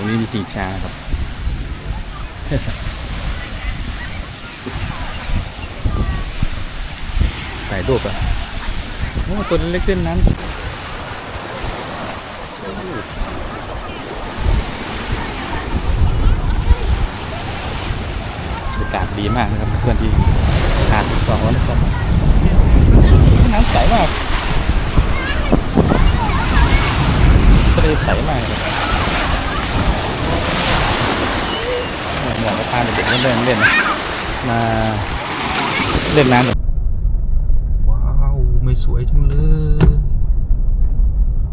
รงนี้มีชิงช้าครับ ถ่ายรูปอะโอ้ตัวเล็กๆเล่นน้ำบรรยากาศดีมากนะครับเพื่อนที่หาดสองนะครับน้ำใสมากทะเลใสมากเลย เหมาะกับพาเด็กๆเล่นเล่นมาเล่นน้ำว้าวไม่สวยจังเลย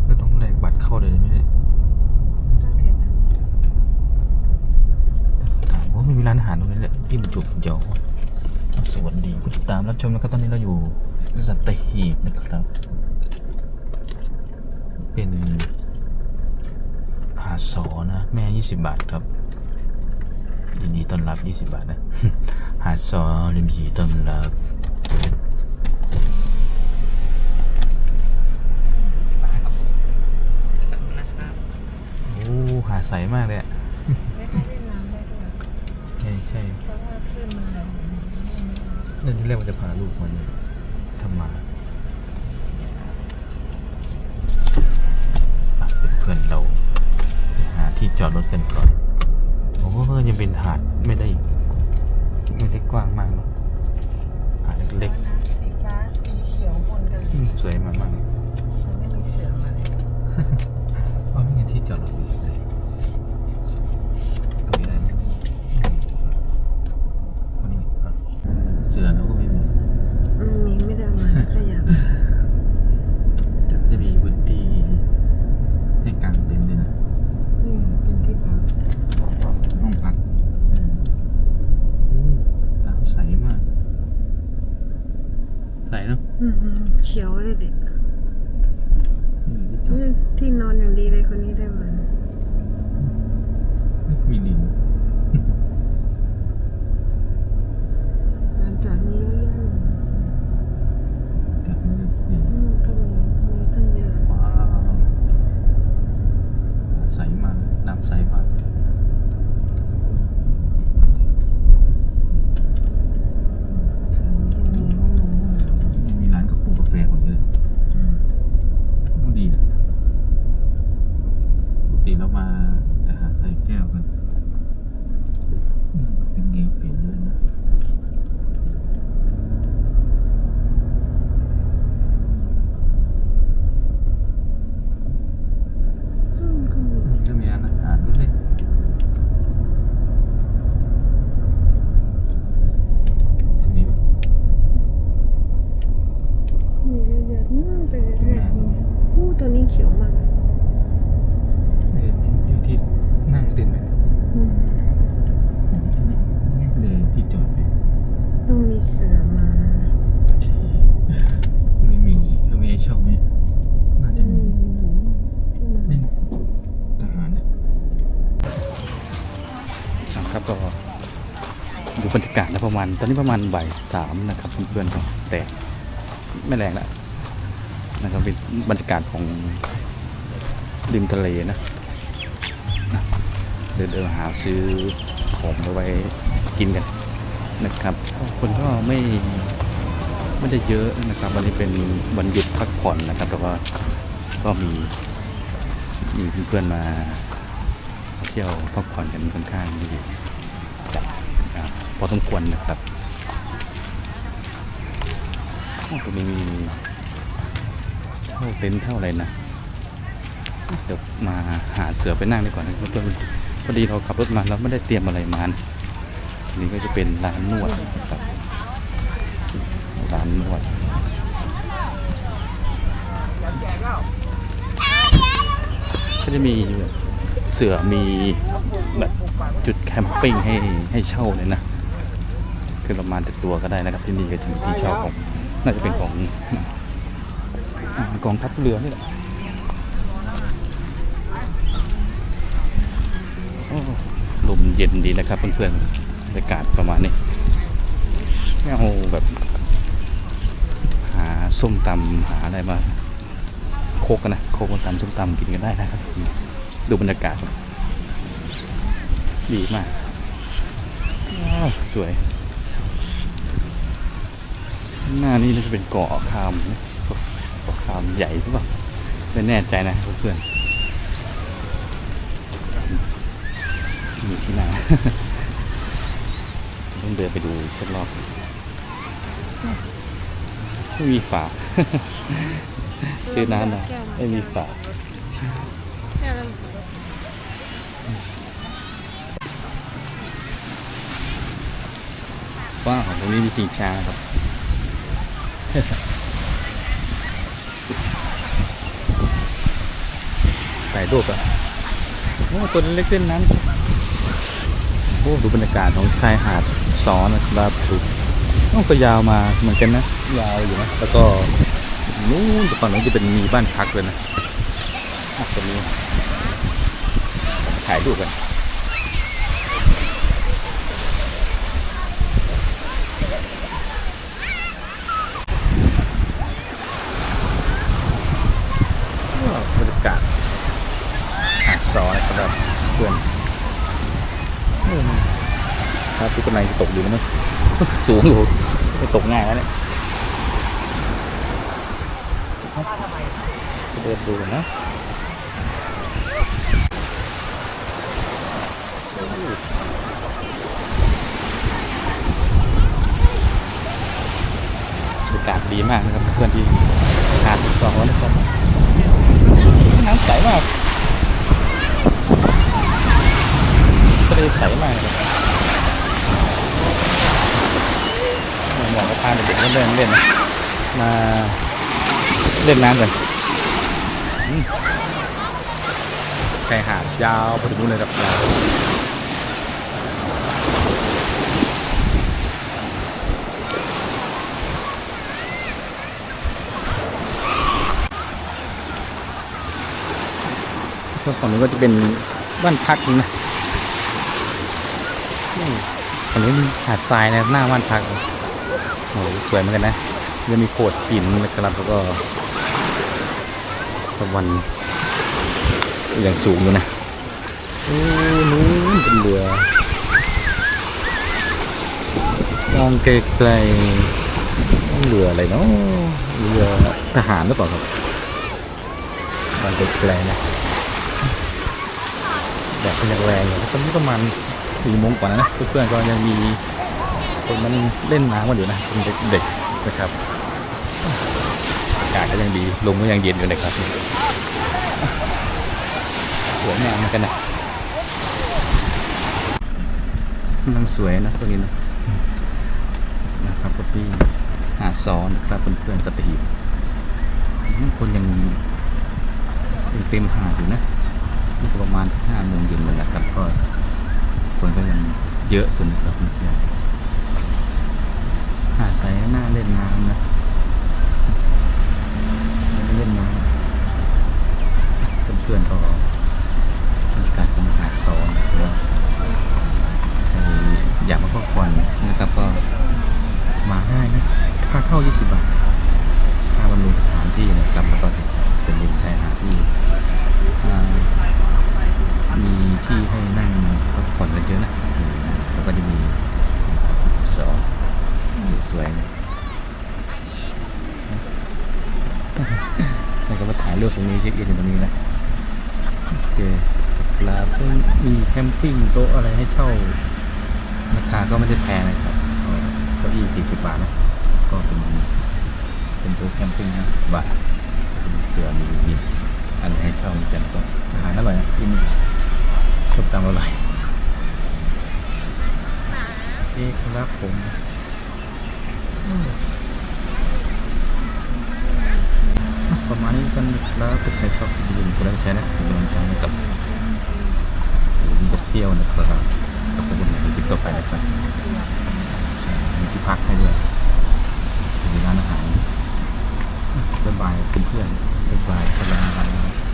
เราต้องแลกบัตรเข้าเลยไหมเนี่ยถามว่ามีร้านอาหารตรงนี้แหละจิ้มจุกเดี๋ยวสวัสดีคุณติดตามรับชมนะครับตอนนี้เราอยู่สัตหีบนะครับ เป็นหาสอนะ แม่ 20 บาทครับ ยินดีต้อนรับ20 บาทนะหาดซอยินดีต้อนรับโอ้หาดใสมากเลยอะไม่ค่อยเล่นน้ำได้ด้วยใช่ใช่เพราะว่าคลื่นมันแรงนั่นที่แรกว่าจะพาลูกมันทำมาเพื่อนเรา หาที่จอดรถกันก่อน โอ้ก็ยังเป็นหาดไม่ได้ ไม่ได้กว้างมากหรอกหาดเล็กสีฟ้าสีเขียวบนกันๆอืมสวยมากๆมันไม่มีเสือมาเลยอ๋อนี่ไงที่จอดรถอยู่เลย ครับก็ดูบรรยากาศนะประมาณ ตอนนี้ประมาณบ่ายสามนะครับเพื่อนๆครับแต่ไม่แรงแล้วนะครับเป็นบรรยากาศของริมทะเลนะเดินเดินหาซื้อของเอาไว้กินกันนะครับ คนก็ไม่ไม่ได้เยอะนะครับ วันนี้เป็นวันหยุดพักผ่อนนะครับ แต่ว่าก็มีมีเพื่อนๆมา ที่ยวพักผ่อนกันค่อนข้างดีจัดอ่าพอสมควรนะครับโอ้ตรงนี้มีเช่าเต็นท์เท่าอะไรนะเดี๋ยวมาหาเสือไปนั่งดีกว่านะรับเพื่อนพอดีเราขับรถมาเราไม่ได้เตรียมอะไรมานะนี่ก็จะเป็นร้านนวดครับร้านนวดก็จะมีแบบ เสือมีแบบจุดแคมปิ้งให้ให้เช่าเลยนะคือประมาณติดตัวก็ได้นะครับที่นี่ก็จะมีที่เช่าของน่าจะเป็นของกองทัพเรือนี่แหละลมเย็นดีนะครับเพื่อนๆบรรยากาศประมาณนี้ไม่เอาแบบ หาส้มตำหาอะไรมาโคกกันนะโคกมาตำส้มตำกินกันได้นะครับ ดูบรรยากาศ ดีมากสวย หน้านี้น่าจะเป็นเกาะคามเกาะคามใหญ่หรือเปล่าไม่แน่ใจนะเพื่อนมีที่นาต้องเดินไปดูสักรอบไม่มีฝาซื้อน้ำมาไม่มีฝา ก้วละว้าวตรงนี้มีชิงชาครับถ่ายรูปอะโอ้ตัวเล็กเล่นน้ำโอ้ดูบรรยากาศของชายหาดซ้อนนะครับดูโอ้ก็ยาวมาเหมือนกันนะ ยาวอยู่นะแล้วก็นู้นฝั่งนู้นจะเป็นมีบ้านพักเลยนะอะตรงนี้ถ่ายรูปกัน บรรยา กาศหาดซอยนะครับเพื่อนเออครับทุกคนไหนตกอยู่นะมั้ยสูงอยู่ไม่ตกง่ายแล้วเนี่ยเดินดูนะบรรยากาศดีมากนะครับเพื่อนที่หาดสองนะครับ น้ำใสมากทะเลใสมากเลยหมาะกับพาเด็กๆมาเล่นเล่นมาเล่นน้ำกันชายหาดยาวไปถึงนู่นเลยครับยาว ก็ฝั่งนู้นก็จะเป็นบ้านพักนะฝั่งนี้มีหาดทรายนะหน้าบ้านพักโอ้สวยเหมือนกันนะจะมีโขดหินนะครับแล้วก็ตะวันอย่างสูงอยู่นะโอ้นู้นเป็นเรือมองไกลๆต้องเรืออะไรเนาะเรือทหารหรือเปล่าครับมองไกลๆนะ ดดก็ยังแรงอยู่ตอนนี้ประมาณสี่โมงกว่านะเพื่อนๆก็ยังมีคนมันเล่นน้ำกันอยู่นะเป็นเด็กๆนะครับอากาศก็ยังดีลมก็ยังเย็นอยู่นะครับสวยงามเหมือนกันนะกำลังสวยนะตัวนี้นะนะครับพี่หาดซ้อนนะครับเพื่อนๆสตหีบคนยังเต็มหาดอยู่นะ ประมาณห้าโมงเย็นแล้วนะครับ ก็คนก็ยังเยอะคนะครับเพื่อนหาดใสน่าเล่นน้ำนะเล่นน้ำเพื่อนๆก็บรรยากาศของหาดซ้อนนะครับใครอยากมาพักผ่อนนะครับก็มาได้นะค่าเข้า 20 บาท ค่าบำรุงสถานที่นะครับ แล้วก็เป็นริมชายหาดที่อ่า มีที่ให้นั่งพักผ่อนกันเยอะนะอืมแล้วก็จะมีสองสวยนะแล้วก็มาถ่ายรูปตรงนี้เช็คอินตรงนี้นะโอเคลาเพิ่ง มีแคมปิ้งโต๊ะอะไรให้เช่า ราคาก็ไม่ได้แพงนะครับก็เก้าอี้สี่สิบบาทนะก็เป็นเป็นโต๊ะแคมปิ้งนะบาทก็มีเสือมีมีอะไรให้เช่าเหมือนกันก็อาหารอร่อยนะที่นี่ส้มตำอร่อยโอเคครับผมอืมประมาณนี้กันแล้วถ้าใครชอบอย่าลืมกดไลค์แชร์นะเป็นกำลังใจให้กับ ที่ยวนะครับกับผมในคลิปต่อไปนะครับมีที่พักให้ด้วยมีร้านอาหารบ๊ายบายเพื่อนๆบ๊ายบายสลาม